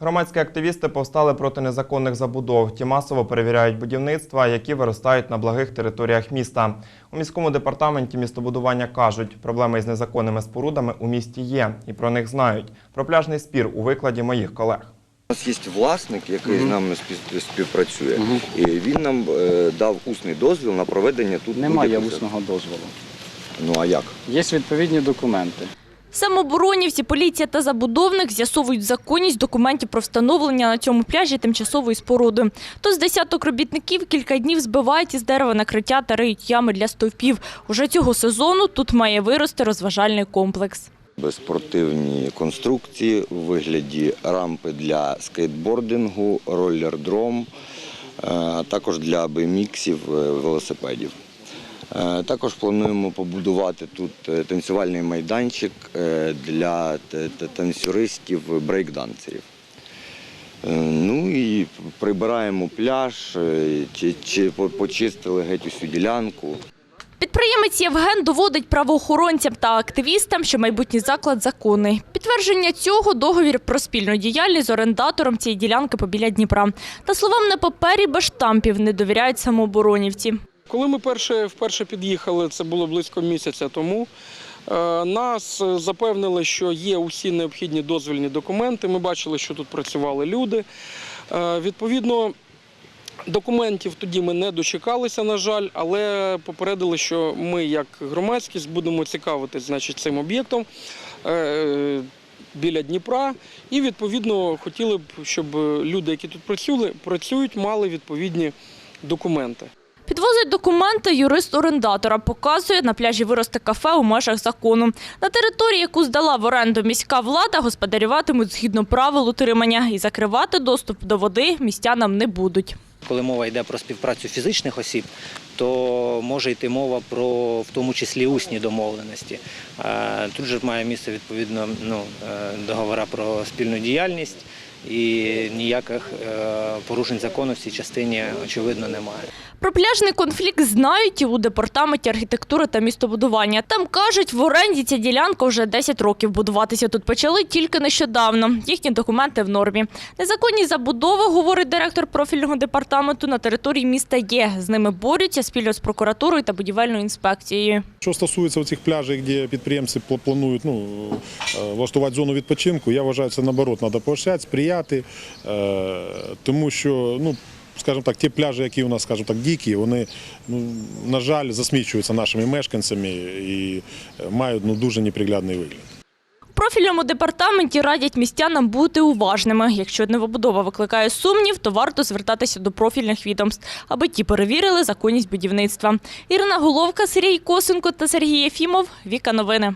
Громадські активісти повстали проти незаконних забудов. Ті масово перевіряють будівництва, які виростають на благих територіях міста. У міському департаменті містобудування кажуть, проблеми із незаконними спорудами у місті є, і про них знають. Про пляжний спір у викладі моїх колег. У нас є власник, який з нами спів- співпрацює, і він нам е, дав усний дозвіл на проведення тут Немає усного дозволу. Ну а як? Є відповідні документи. Самоборонівці, поліція та забудовник з'ясовують законність документів про встановлення на цьому пляжі тимчасової споруди. То з десяток робітників кілька днів збивають із дерева накриття та риють ями для стовпів. Уже цього сезону тут має вирости розважальний комплекс. Безспортивні конструкції у вигляді рампи для скейтбордингу, роллердром, е, а також для бміксів е, велосипедів. Е, Також плануємо побудувати тут е, танцювальний майданчик е, для танцюристів брейкдансерів. Ну і прибираємо пляж, чи, чи почистили геть усю ділянку. Підприємець Євген доводить правоохоронцям та активістам, що майбутній заклад законний. Підтвердження цього – договір про спільну діяльність з орендатором цієї ділянки побіля Дніпра. Та словам на папері без штампів не довіряють самооборонівці. Коли ми перше, вперше під'їхали, це було близько місяця тому. е, Нас е, запевнили, що є усі необхідні дозвільні документи. Ми бачили, що тут працювали люди. Е, Відповідно, документів тоді ми не дочекалися, на жаль, але попередили, що ми, як громадськість, будемо цікавитись значить, цим об'єктом біля Дніпра. І відповідно хотіли б, щоб люди, які тут працюють, мали відповідні документи. Підвозить документи юрист орендатора. Показує, на пляжі виросте кафе у межах закону. На території, яку здала в оренду міська влада, господарюватимуть згідно правил утримання і закривати доступ до води містянам не будуть. Коли мова йде про співпрацю фізичних осіб, то може йти мова про в тому числі усні домовленості. Е, Тут же має місце відповідно ну, е, договора про спільну діяльність і ніяких е, порушень закону в цій частині очевидно немає. Про пляжний конфлікт знають і у департаменті архітектури та містобудування. Там кажуть, в оренді ця ділянка вже 10 років. Будуватися тут почали тільки нещодавно. Їхні документи в нормі. Незаконні забудови, говорить директор профільного департаменту, на території міста є. З ними борються спільно з прокуратурою та будівельною інспекцією. Що стосується цих пляжів, де підприємці планують ну, е, влаштувати зону відпочинку, я вважаю, це наоборот треба поощряти, сприяти, е, тому що, ну, скажімо так, ті пляжі, які у нас, скажімо так, дикі, вони, ну, на жаль, засмічуються нашими мешканцями і мають ну, дуже неприглядний вигляд. Профільному департаменті радять містянам бути уважними. Якщо новобудова викликає сумнів, то варто звертатися до профільних відомств, аби ті перевірили законність будівництва. Ірина Головка, Сергій Косенко та Сергій Єфімов. Віка новини.